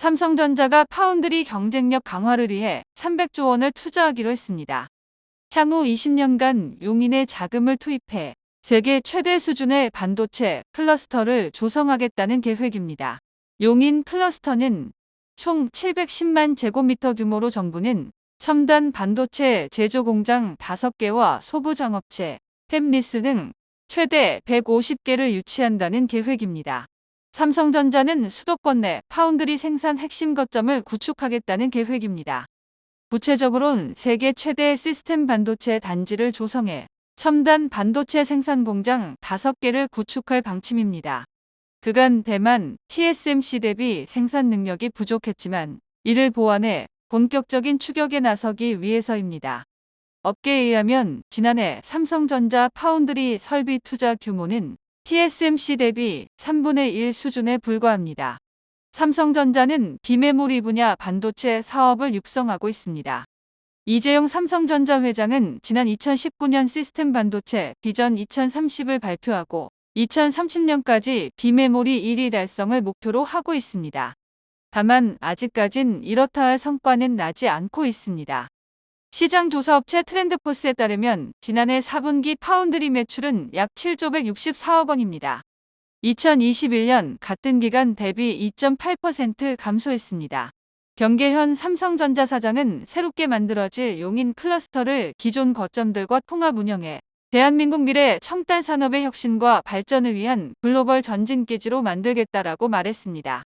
삼성전자가 파운드리 경쟁력 강화를 위해 300조 원을 투자하기로 했습니다. 향후 20년간 용인에 자금을 투입해 세계 최대 수준의 반도체 클러스터를 조성하겠다는 계획입니다. 용인 클러스터는 총 710만 제곱미터 규모로 정부는 첨단 반도체 제조 공장 5개와 소부 장업체, 팹리스 등 최대 150개를 유치한다는 계획입니다. 삼성전자는 수도권 내 파운드리 생산 핵심 거점을 구축하겠다는 계획입니다. 구체적으로는 세계 최대 시스템 반도체 단지를 조성해 첨단 반도체 생산 공장 5개를 구축할 방침입니다. 그간 대만 TSMC 대비 생산 능력이 부족했지만 이를 보완해 본격적인 추격에 나서기 위해서입니다. 업계에 의하면 지난해 삼성전자 파운드리 설비 투자 규모는 TSMC 대비 3분의 1 수준에 불과합니다. 삼성전자는 비메모리 분야 반도체 사업을 육성하고 있습니다. 이재용 삼성전자 회장은 지난 2019년 시스템 반도체 비전 2030을 발표하고 2030년까지 비메모리 1위 달성을 목표로 하고 있습니다. 다만 아직까진 이렇다 할 성과는 나지 않고 있습니다. 시장 조사업체 트렌드포스에 따르면 지난해 4분기 파운드리 매출은 약 7조 164억 원입니다. 2021년 같은 기간 대비 2.8% 감소했습니다. 경계현 삼성전자 사장은 새롭게 만들어질 용인 클러스터를 기존 거점들과 통합 운영해 대한민국 미래 첨단 산업의 혁신과 발전을 위한 글로벌 전진 기지로 만들겠다라고 말했습니다.